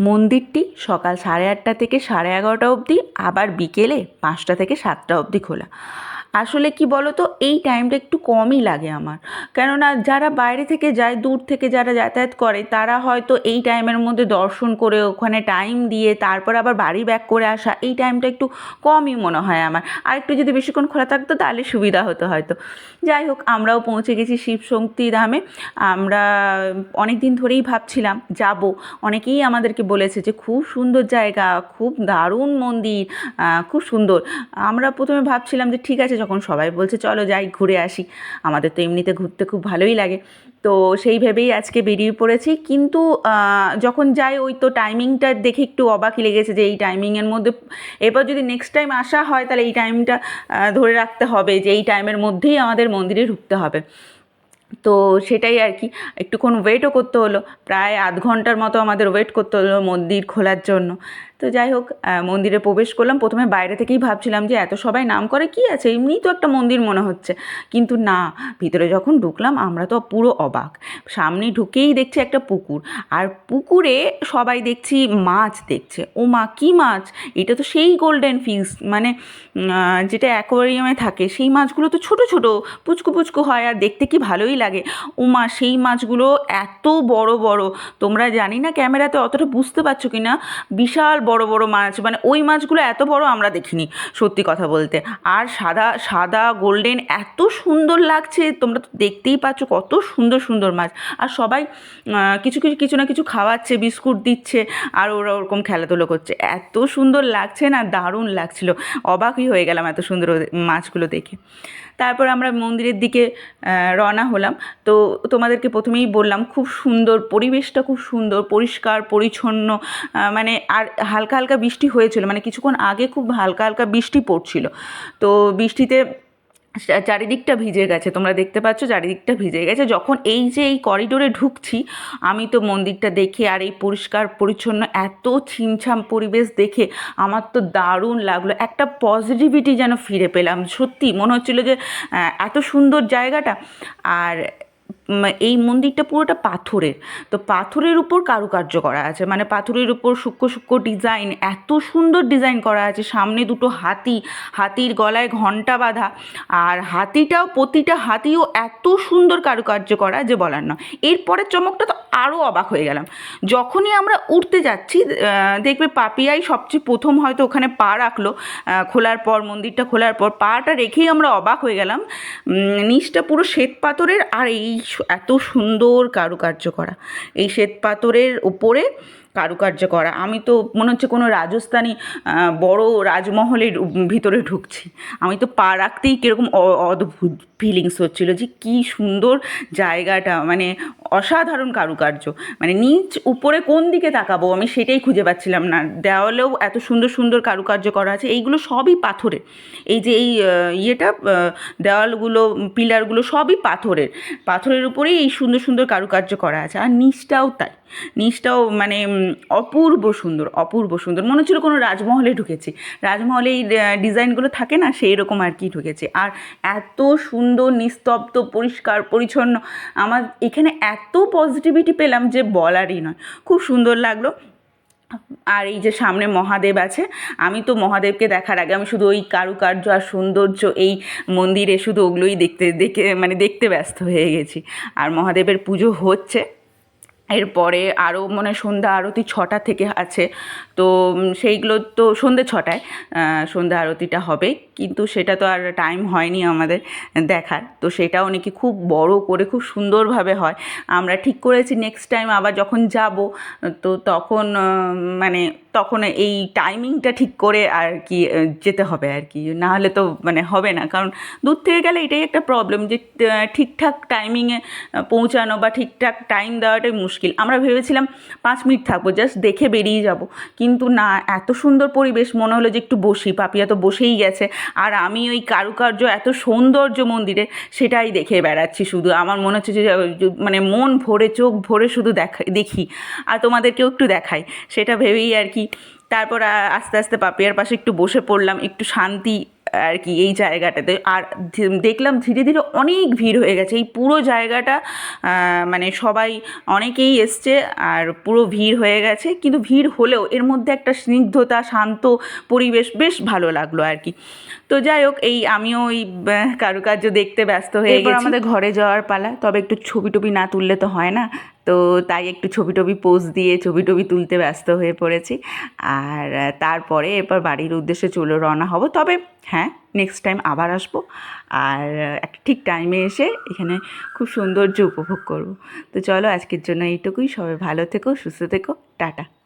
মন্দিরটি সকাল সাড়ে আটটা থেকে সাড়ে এগারোটা অবধি, আবার বিকেলে পাঁচটা থেকে সাতটা অবধি খোলা। আসলে কি বলো তো এই টাইমটা একটু কমই লাগে আমার। কেননা যারা বাইরে থেকে যায়, দূর থেকে যারা যাতায়াত করে, তারা হয়তো এই টাইমের মধ্যে দর্শন করে, ওখানে টাইম দিয়ে, তারপর আবার বাড়ি ব্যাক করে আসা, এই টাইমটা একটু কমই মনে হয় আমার। আর একটু যদি বেশিক্ষণ খোলা থাকতো, তাহলে সুবিধা হতো হয়তো। যাই হোক, আমরাও পৌঁছে গেছি শিব শক্তি ধামে। আমরা অনেক দিন ধরেই ভাবছিলাম, যাব। অনেকেই আমাদেরকে বলেছে যে, খুব সুন্দর জায়গা, খুব দারুণ মন্দির খুব সুন্দর। আমরা প্রথমে ভাবছিলাম যে, ঠিক আছে যখন সবাই বলছে, চলো যাই, ঘুরে আসি। আমাদের তো এমনিতে ঘুরতে খুব ভালোই লাগে। তো সেই ভেবেই আজকে বেরিয়ে পড়েছি। কিন্তু যখন যাই, ওই তো টাইমিংটা দেখে একটু অবাকই লেগেছে যে এই টাইমিংয়ের মধ্যে, এবার যদি নেক্সট টাইম আসা হয়, তাহলে এই টাইমটা ধরে রাখতে হবে যে এই টাইমের মধ্যেই আমাদের মন্দিরে ঢুকতে হবে। তো সেটাই আর কি। একটুক্ষণ ওয়েটও করতে হলো। প্রায় আধ ঘণ্টার মতো আমাদের ওয়েট করতে হলো মন্দির খোলার জন্য। তো যাই হোক মন্দিরে প্রবেশ করলাম। প্রথমে বাইরে থেকেই ভাবছিলাম যে এত সবাই নাম করে কি আছে? এমনিই তো একটা মন্দির মনে হচ্ছে। কিন্তু না, ভিতরে যখন ঢুকলাম আমরা তো পুরো অবাক। সামনে ঢুকেই দেখছি একটা পুকুর। আর পুকুরে সবাই দেখছি মাছ দেখছে। ও মা, কী মাছ? এটা তো সেই গোল্ডেন ফিশ মানে যেটা অ্যাকোয়ারিয়ামে থাকে। সেই মাছগুলো তো ছোট ছোট, পুচকু পুচকু হয় আর দেখতে কি ভালোই লাগে। ও মা, সেই মাছগুলো এত বড় বড়। তোমরা জানি না ক্যামেরাতে অতটা বুঝতে পারছ কি না বিশাল বড় বড় মাছ মানে ওই মাছগুলো এত বড় আমরা দেখিনি, সত্যি কথা বলতে। আর সাদা সাদা গোল্ডেন এত সুন্দর লাগছে, তোমরা তো দেখতেই পাচ্ছ কত সুন্দর সুন্দর মাছ। আর সবাই কিছু কিছু কিছু না কিছু খাওয়াচ্ছে, বিস্কুট দিচ্ছে, আর ওরা ওরকম খেলাধুলো করছে। এত সুন্দর লাগছে না, দারুণ লাগছিল। অবাকই হয়ে গেলাম এত সুন্দর মাছগুলো দেখে। তারপর আমরা মন্দিরের দিকে রওনা হলাম। তো তোমাদেরকে প্রথমেই বললাম, খুব সুন্দর পরিবেশটা খুব সুন্দর, পরিষ্কার, পরিচ্ছন্ন মানে আর হালকা হালকা বৃষ্টি হয়েছিল। মানে কিছুক্ষণ আগে খুব হালকা হালকা বৃষ্টি পড়ছিল। তো বৃষ্টিতে চারিদিকটা ভিজে গেছে। তোমরা দেখতে পাচ্ছ চারিদিকটা ভিজে গেছে। যখন এই যে এই করিডোরে ঢুকছি, আমি তো মন্দিরটা দেখে আর এই পরিষ্কার পরিচ্ছন্ন এত ছিমছাম পরিবেশ দেখে আমার তো দারুণ লাগল। একটা পজিটিভিটি যেন ফিরে পেলাম। সত্যি মনে হচ্ছিল যে এত সুন্দর জায়গাটা। আর এই মন্দিরটা পুরোটা পাথরের। তো পাথরের উপর কারুকার্য করা আছে। মানে পাথরের উপর সূক্ষ্ম সূক্ষ্ম ডিজাইন এত সুন্দর ডিজাইন করা আছে। সামনে দুটো হাতি, হাতির গলায় ঘণ্টা বাঁধা। আর হাতিটাও, প্রতিটা হাতিও এত সুন্দর কারুকার্য করা যে বলার নয়। এরপরের চমকটা তো আরও অবাক হয়ে গেলাম। যখনই আমরা উঠতে যাচ্ছি দেখবে পাপিয়াই সবচেয়ে প্রথম হয়তো ওখানে পা রাখল। খোলার পর, মন্দিরটা খোলার পর পাটা রেখেই আমরা অবাক হয়ে গেলাম। নিচটা পুরো শ্বেত পাথরের, আর এই এত সুন্দর কারুকার্য করা। এই শ্বেত পাথরের উপরে কারুকার্য করা। আমি তো মনে হচ্ছে কোনো রাজস্থানী বড় রাজমহলের ভিতরে ঢুকছি। আমি তো পা রাখতেই কীরকম অদ্ভুত ফিলিংস হচ্ছিল যে কী সুন্দর জায়গাটা মানে অসাধারণ কারুকার্য। মানে নিচ উপরে কোন দিকে তাকাবো আমি সেটাই খুঁজে পাচ্ছিলাম না। দেওয়ালেও এত সুন্দর সুন্দর কারুকার্য করা আছে। এইগুলো সবই পাথরের এই যে এই ইয়েটা দেওয়ালগুলো, পিলারগুলো সবই পাথরের। পাথরের উপরেই এই সুন্দর সুন্দর কারুকার্য করা আছে। আর নিচটাও তাই। নিচটাও মানে অপূর্ব সুন্দর অপূর্ব সুন্দর। মনে হচ্ছিল কোনো রাজমহলে ঢুকেছি। রাজমহলে এই ডিজাইনগুলো থাকে না, সেই রকম আর কি ঢুকেছে। আর এত সুন্দর, নিস্তব্ধ, পরিষ্কার, পরিচ্ছন্ন, আমার এখানে এত পজিটিভিটি পেলাম যে বলারই নয়। খুব সুন্দর লাগল। আর এই যে সামনে মহাদেব আছে, আমি তো মহাদেবকে দেখার আগে আমি শুধু ওই কারুকার্য আর সৌন্দর্য, এই মন্দিরে শুধু ওগুলোই দেখতে, দেখে মানে দেখতে ব্যস্ত হয়ে গেছি। আর মহাদেবের পুজো হচ্ছে। এরপরে আরও মনে সন্ধ্যা আরতি ছটা থেকে আছে। তো সেইগুলো তো সন্ধ্যে ছটায় সন্ধ্যা আরতিটা হবে। কিন্তু সেটা তো আর টাইম হয়নি আমাদের দেখার। তো সেটাও নাকি খুব বড় করে, খুব সুন্দরভাবে হয়। আমরা ঠিক করেছি নেক্সট টাইম আবার যখন যাব, তো তখন মানে তখন এই টাইমিংটা ঠিক করে আর কি যেতে হবে আর কি। না হলে তো মানে হবে না। কারণ দূর থেকে গেলে এটাই একটা প্রবলেম যে ঠিকঠাক টাইমিংয়ে পৌঁছানো বা ঠিকঠাক টাইম দেওয়াটাই মুশকিল। আমরা ভেবেছিলাম পাঁচ মিনিট থাকব জাস্ট দেখে বেরিয়ে যাব। কিন্তু না, এত সুন্দর পরিবেশ, মনে হলো যে একটু বসি। পাপিয়া তো বসেই গেছে। আর আমি ওই কারুকার্য, এত সৌন্দর্য মন্দিরে, সেটাই দেখে বেড়াচ্ছি শুধু। আমার মনে হচ্ছে যে- মানে মন ভরে, চোখ ভরে শুধু দেখা, দেখি। আর তোমাদেরকেও একটু দেখাই। সেটা ভেবেই আর কি। তারপর আস্তে আস্তে পাপিয়ার পাশে একটু বসে পড়লাম, একটু শান্তি আর কি এই জায়গাটাতে। আর দেখলাম ধীরে ধীরে অনেক ভিড় হয়ে গেছে। এই পুরো জায়গাটা মানে সবাই অনেকেই এসছে আর পুরো ভিড় হয়ে গেছে। কিন্তু ভিড় হলেও এর মধ্যে একটা স্নিগ্ধতা শান্ত পরিবেশ বেশ ভালো লাগল আর কি। তো যাই হোক এই আমিও ওই কারুকার্য দেখতে ব্যস্ত হয়ে গেছি। আমাদের ঘরে যাওয়ার পালা। তবে একটু ছবি টবি না তুললে তো হয় না। তো তাই একটু ছবি টবি পোজ দিয়ে ছবি টবি তুলতে ব্যস্ত হয়ে পড়েছি। আর তারপরে এরপর বাড়ির উদ্দেশ্যে চলে রওনা হব। তবে হ্যাঁ নেক্সট টাইম আবার আসব। আর একটা ঠিক টাইমে এসে এখানে খুব সৌন্দর্য উপভোগ করব। তো চলো আজকের জন্য এইটুকুই। সবাই ভালো থেকো, সুস্থ থেকো। টাটা।